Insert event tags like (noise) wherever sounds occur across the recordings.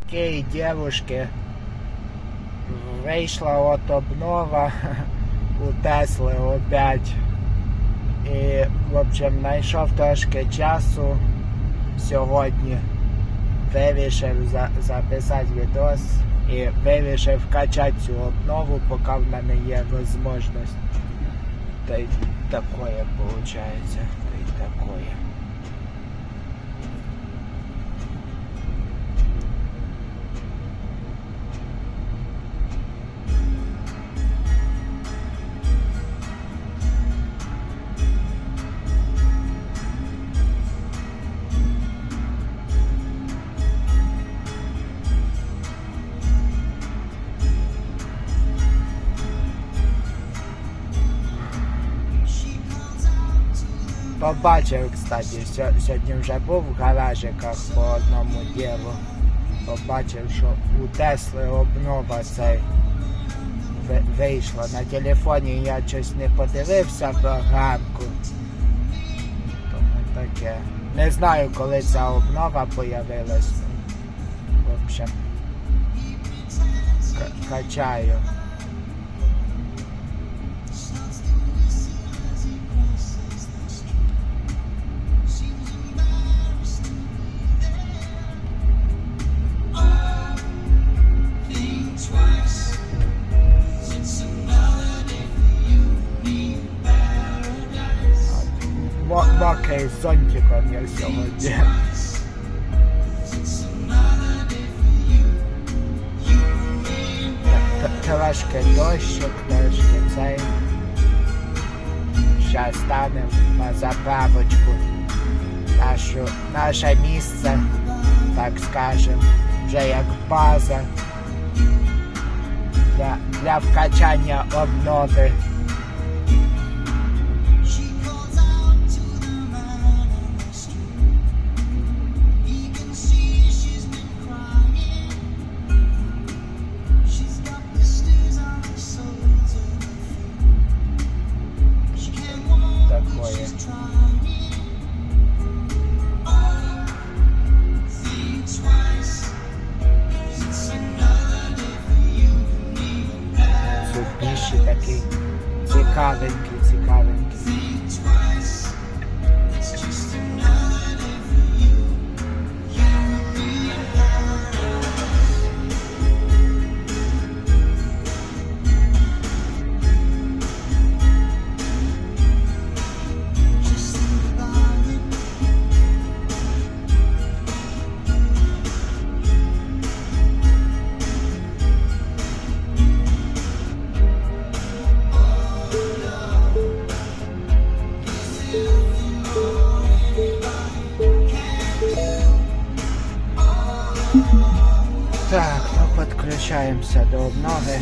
Такие девушки вийшла от обнова (laughs) у Тесли опять. І, в общем, знайшов трошки часу сьогодні. Вирішив за, записати відос і вирішив качати цю обнову, поки в мене є можливість. Та й такое получается. Та й такое. Побачив, кстати, сьогодні вже був в гаражиках по одному ділу. Побачив, що у Тесли обнова цей вийшла. На телефоні я щось не подивився програмку. Тому таке. Не знаю, коли ця обнова появилась. В общем, качаю. Мо- Мокрий з зонтиком я сьогодні. Т- Трошки дощик, трошки цей. Щас станемо на заправочку. Нашу, наше місце, так скажем, вже як база для, для вкачання обнови. Цікавенькі, цікавенькі. Так, ну підключаємося до обнови.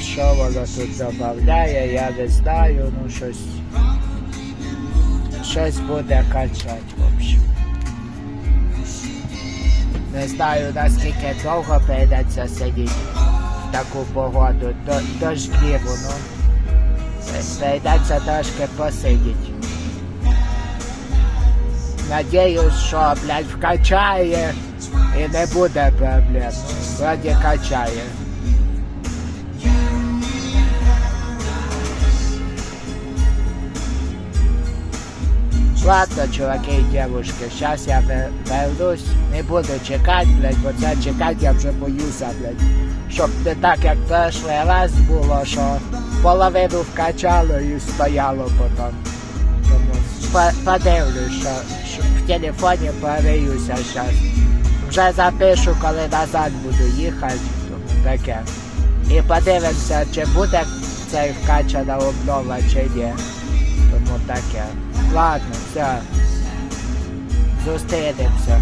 Що воно тут додає, я не знаю, ну щось. Щось буде качати, в общем. Не знаю наскільки довго прийдеться сидіти в таку погоду. До, дождливу, ну. Прийдеться трошки посидіти. Надіюсь, що, блядь, вкачає і не буде проблем. Вроді качає. Ладно, чуваки і девушки, сейчас я вернусь, не буду чекати, блядь, бо це чекати я вже боюся, блядь. Щоб не так, як прошлий раз було, що половину вкачало і стояло потім. Тому подивлюсь, що, що в телефоні пориюся зараз. Вже запишу, коли назад буду їхати, тому таке. І подивимося, чи буде цей вкачана обнова, чи ні. Тому таке. Ладно, все. Зустрінемося.